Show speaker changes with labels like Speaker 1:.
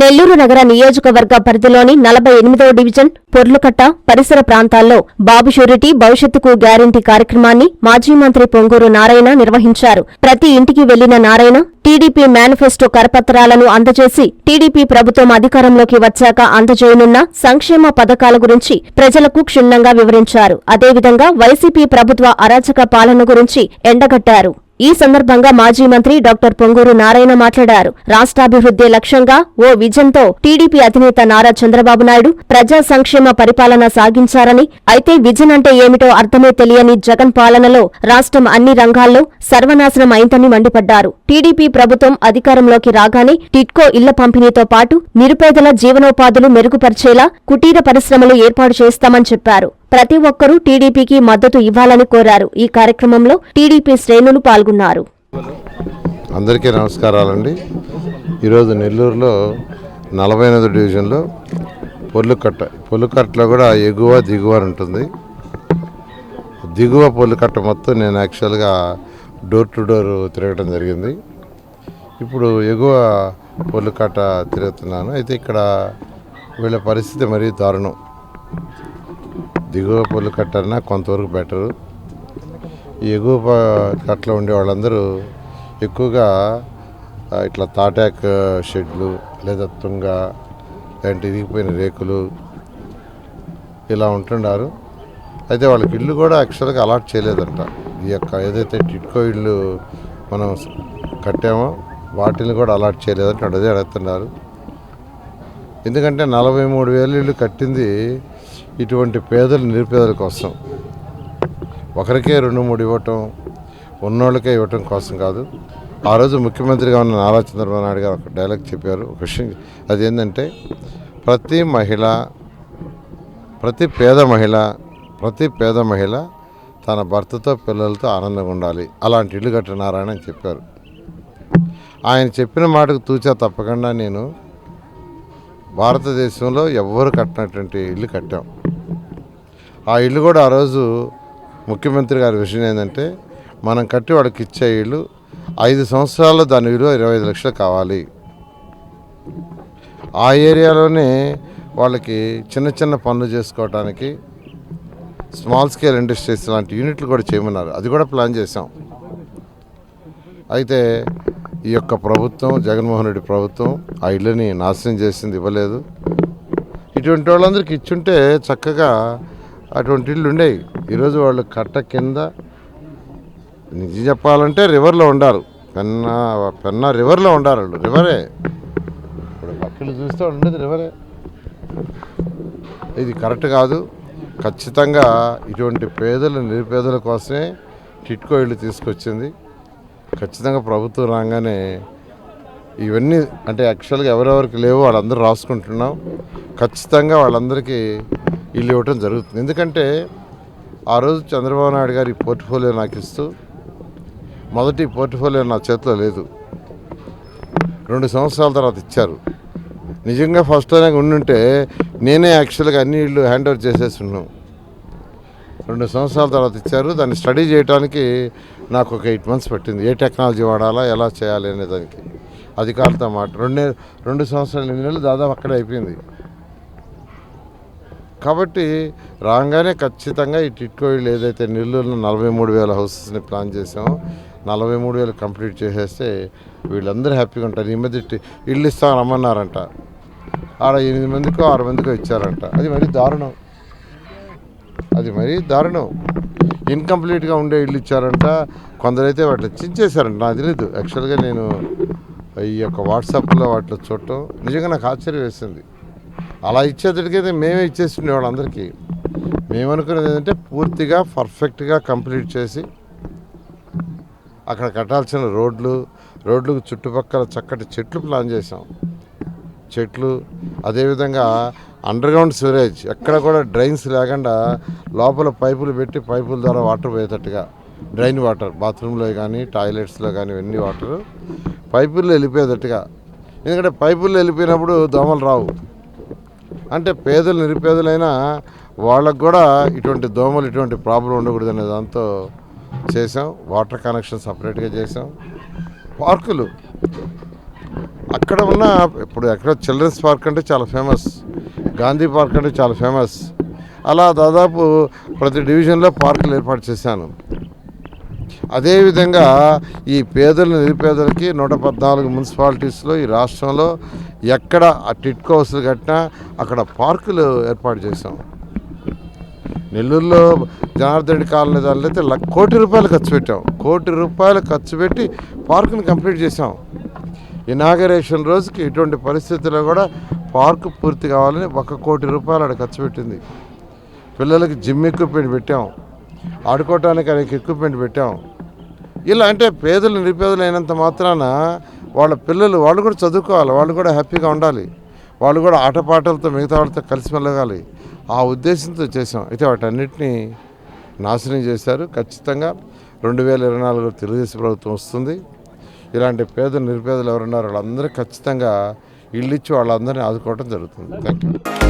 Speaker 1: నెల్లూరు నగర నియోజకవర్గ పరిధిలోని నలభై ఎనిమిదవ డివిజన్ పొర్లుకట్ట పరిసర ప్రాంతాల్లో బాబు షూరిటీ భవిష్యత్తుకు గ్యారంటీ కార్యక్రమాన్ని మాజీ మంత్రి పొంగూరు నారాయణ నిర్వహించారు. ప్రతి ఇంటికి వెళ్ళిన నారాయణ టీడీపీ మేనిఫెస్టో కరపత్రాలను అందజేసి టీడీపీ ప్రభుత్వం అధికారంలోకి వచ్చాక అందజేయనున్న సంక్షేమ పథకాల గురించి ప్రజలకు క్షుణ్ణంగా వివరించారు. అదేవిధంగా వైసీపీ ప్రభుత్వ అరాచక పాలన గురించి ఎండగట్టారు. ఈ సందర్భంగా మాజీ మంత్రి డాక్టర్ పొంగూరు నారాయణ మాట్లాడారు. రాష్ట్రాభివృద్ధి లక్ష్యంగా ఓ విజన్తో టీడీపీ అధినేత నారా చంద్రబాబు నాయుడు ప్రజా సంక్షేమ పరిపాలన సాగించారని అయితే విజన్ అంటే ఏమిటో అర్థమే తెలియని జగన్ పాలనలో రాష్ట్రం అన్ని రంగాల్లో సర్వనాశనం అయిందని మండిపడ్డారు. టీడీపీ ప్రభుత్వం అధికారంలోకి రాగానే టిట్కో ఇళ్ళ పంపిణీతో పాటు నిరుపేదల జీవనోపాధులు మెరుగుపరిచేలా కుటీర పరిశ్రమలు ఏర్పాటు చేస్తామని చెప్పారు. ప్రతి ఒక్కరూ టీడీపీకి మద్దతు ఇవ్వాలని కోరారు. ఈ కార్యక్రమంలో టీడీపీ శ్రేణులు పాల్గొన్నారు.
Speaker 2: అందరికీ నమస్కారాలండి. ఈరోజు నెల్లూరులో నలభై ఎనిమిది డివిజన్లో పొల్లుకట్ట పొల్లుకట్టలో కూడా ఎగువ దిగువ అని ఉంటుంది. దిగువ పొల్లుకట్ట మొత్తం నేను యాక్చువల్గా డోర్ టు డోర్ తిరగడం జరిగింది. ఇప్పుడు ఎగువ పొల్లుకట్ట తిరుగుతున్నాను. అయితే ఇక్కడ వీళ్ళ పరిస్థితి మరీ దారుణం. దిగువ పూలు కట్టారన్నా కొంతవరకు బెటరు ఎగువ ప- కట్టలో ఉండే వాళ్ళందరూ ఎక్కువగా ఇట్లా తాటాక్ షెడ్లు లేదా తుంగ లాంటి ఇరిగిపోయిన రేకులు ఇలా ఉంటున్నారు. అయితే వాళ్ళకి ఇల్లు కూడా యాక్చువల్గా అలాట్ చేయలేదంట. ఈ యొక్క ఏదైతే టిట్కో ఇల్లు మనం కట్టామో వాటిని కూడా అలాట్ చేయలేదంటే. వాడు అదే అడుగుతున్నారు. ఎందుకంటే నలభై మూడు వేలు ఇల్లు కట్టింది ఇటువంటి పేదలు నిరుపేదల కోసం ఒకరికే రెండు మూడు ఇవ్వటం ఉన్నోళ్ళకే ఇవ్వటం కోసం కాదు. ఆ రోజు ముఖ్యమంత్రిగా ఉన్న నారా చంద్రబాబు నాయుడు గారు ఒక డైలాగ్ చెప్పారు. ఒక విషయం అది ఏంటంటే ప్రతి మహిళ ప్రతి పేద మహిళ ప్రతి పేద మహిళ తన భర్తతో పిల్లలతో ఆనందంగా ఉండాలి. అలాంటి ఇల్లు కట్టినారాయణ అని చెప్పారు. ఆయన చెప్పిన మాటకు తూచా తప్పకుండా నేను భారతదేశంలో ఎవ్వరు కట్టినటువంటి ఇల్లు కట్టాం. ఆ ఇల్లు కూడా ఆ రోజు ముఖ్యమంత్రి గారి విషయం ఏంటంటే మనం కట్టి వాడికి ఇచ్చే ఇల్లు ఐదు సంవత్సరాల్లో దాని విలువ ఇరవై ఐదు లక్షలు కావాలి. ఆ ఏరియాలోనే వాళ్ళకి చిన్న చిన్న పనులు చేసుకోవడానికి స్మాల్ స్కేల్ ఇండస్ట్రీస్ లాంటి యూనిట్లు కూడా చేయమన్నారు. అది కూడా ప్లాన్ చేసాం అయితే ఈ యొక్క ప్రభుత్వం జగన్మోహన్ రెడ్డి ప్రభుత్వం ఆ ఇళ్ళని నాశనం చేసింది ఇవ్వలేదు. ఇటువంటి వాళ్ళందరికీ ఇచ్చుంటే చక్కగా అటువంటి ఇళ్ళు ఉండేవి. ఈరోజు వాళ్ళు కట్ట కింద నిజం చెప్పాలంటే రివర్లో ఉండారు. పెన్నా పెన్నా రివర్లో ఉండారు వాళ్ళు. రివరే ఇప్పుడు పక్కలు చూస్తే ఉండేది రివరే ఇది కరెక్ట్ కాదు. ఖచ్చితంగా ఇటువంటి పేదలు నిరుపేదల కోసమే టిట్కో ఇళ్ళు తీసుకొచ్చింది. ఖచ్చితంగా ప్రభుత్వం రాగానే ఇవన్నీ అంటే యాక్చువల్గా ఎవరెవరికి లేవో వాళ్ళందరూ రాసుకుంటున్నాం. ఖచ్చితంగా వాళ్ళందరికీ ఇల్లు ఇవ్వటం జరుగుతుంది. ఎందుకంటే ఆ రోజు చంద్రబాబు నాయుడు గారి పోర్ట్ఫోలియో నాకు ఇస్తూ మొదటి పోర్ట్ఫోలియో నా చేతిలో లేదు. రెండు సంవత్సరాల తర్వాత ఇచ్చారు. నిజంగా ఫస్ట్ అయినా ఉండుంటే నేనే యాక్చువల్గా అన్ని ఇళ్ళు హ్యాండ్ ఓవర్ చేసేసి ఉన్నాం. రెండు సంవత్సరాల తర్వాత ఇచ్చారు. దాన్ని స్టడీ చేయడానికి నాకు ఒక ఎయిట్ మంత్స్ పట్టింది. ఏ టెక్నాలజీ వాడాలా ఎలా చేయాలి అనే దానికి. అధికారులతో మాట. రెండు రెండు సంవత్సరాలు ఎనిమిది నెలలు దాదాపు అక్కడే అయిపోయింది. కాబట్టి రాగానే ఖచ్చితంగా ఈ టిట్కోయిల్ ఏదైతే నెల్లూరులో నలభై మూడు వేల హౌసెస్ని ప్లాన్ చేసామో నలభై మూడు వేలు కంప్లీట్ చేసేస్తే వీళ్ళందరూ హ్యాపీగా ఉంటారు. ఈ మధ్య ఇల్లు ఇస్తామని రమ్మన్నారంట. ఆడ ఎనిమిది మందికో ఆరు మందికో ఇచ్చారంట. అది మరీ దారుణం. అది మరీ దారుణం. ఇన్కంప్లీట్గా ఉండే ఇల్లు ఇచ్చారంట. కొందరైతే వాటిని చించేశారంట. నాకు తెలియదు యాక్చువల్గా నేను ఈ యొక్క వాట్సాప్లో వాటిలో చూడటం నిజంగా నాకు ఆశ్చర్యం వేసింది. అలా ఇచ్చేటడికైతే మేమే ఇచ్చేస్తుండే వాళ్ళందరికీ. మేము అనుకునేది ఏంటంటే పూర్తిగా పర్ఫెక్ట్గా కంప్లీట్ చేసి అక్కడ కట్టాల్సిన రోడ్లు రోడ్లకు చుట్టుపక్కల చక్కటి చెట్లు ప్లాన్ చేసాం చెట్లు అదేవిధంగా అండర్గ్రౌండ్ సివరేజ్ ఎక్కడ కూడా డ్రైన్స్ లేకుండా లోపల పైపులు పెట్టి పైపుల ద్వారా వాటర్ పోయేటట్టుగా. డ్రైన్ వాటర్ బాత్రూంలో కానీ టాయిలెట్స్లో కానీ ఇవన్నీ వాటర్ పైపుల్లో వెళ్ళిపోయేటట్టుగా. ఎందుకంటే పైపుల్లో వెళ్ళిపోయినప్పుడు దోమలు రావు. అంటే పేదలు నిరుపేదలైనా వాళ్ళకు కూడా ఇటువంటి దోమలు ఇటువంటి ప్రాబ్లం ఉండకూడదు అనే దాంతో చేసాం వాటర్ కనెక్షన్ సపరేట్గా చేసాం పార్కులు అక్కడ ఉన్న ఇప్పుడు ఎక్కడ చిల్డ్రన్స్ పార్క్ అంటే చాలా ఫేమస్ గాంధీ పార్క్ అంటే చాలా ఫేమస్. అలా దాదాపు ప్రతి డివిజన్లో పార్కులు ఏర్పాటు చేశాను. అదేవిధంగా ఈ పేదల నిరుపేదలకి నూట పద్నాలుగు మున్సిపాలిటీస్లో ఈ రాష్ట్రంలో ఎక్కడ ఆ టిట్కో హౌస్లు కట్టినా అక్కడ పార్కులు ఏర్పాటు చేశాం. నెల్లూరులో జనార్దన్ రెడ్డి కాలనీ దానిలో అయితే కోటి రూపాయలు ఖర్చు పెట్టాం. కోటి రూపాయలు ఖర్చు పెట్టి పార్కుని కంప్లీట్ చేసాం ఇనాగరేషన్ రోజుకి ఇటువంటి పరిస్థితుల్లో కూడా పార్కు పూర్తి కావాలని ఒక కోటి రూపాయలు ఆడ ఖర్చు పెట్టింది. పిల్లలకి జిమ్ ఎక్విప్మెంట్ పెట్టాం. ఆడుకోవటానికి అనేక ఎక్విప్మెంట్ పెట్టాం. ఇలా అంటే పేదలు నిరుపేదలు అయినంత మాత్రాన వాళ్ళ పిల్లలు వాళ్ళు కూడా చదువుకోవాలి వాళ్ళు కూడా హ్యాపీగా ఉండాలి. వాళ్ళు కూడా ఆటపాటలతో మిగతా వాళ్ళతో కలిసి మెలగాలి. ఆ ఉద్దేశంతో చేసాం అయితే వాటన్నిటినీ నాశనం చేశారు. ఖచ్చితంగా రెండు వేల ఇరవై నాలుగులో తెలుగుదేశం ప్రభుత్వం వస్తుంది. ఇలాంటి పేద నిరుపేదలు ఎవరున్నారో వాళ్ళందరూ ఖచ్చితంగా ఇల్లు ఇచ్చి వాళ్ళందరినీ ఆదుకోవడం జరుగుతుంది. Thank you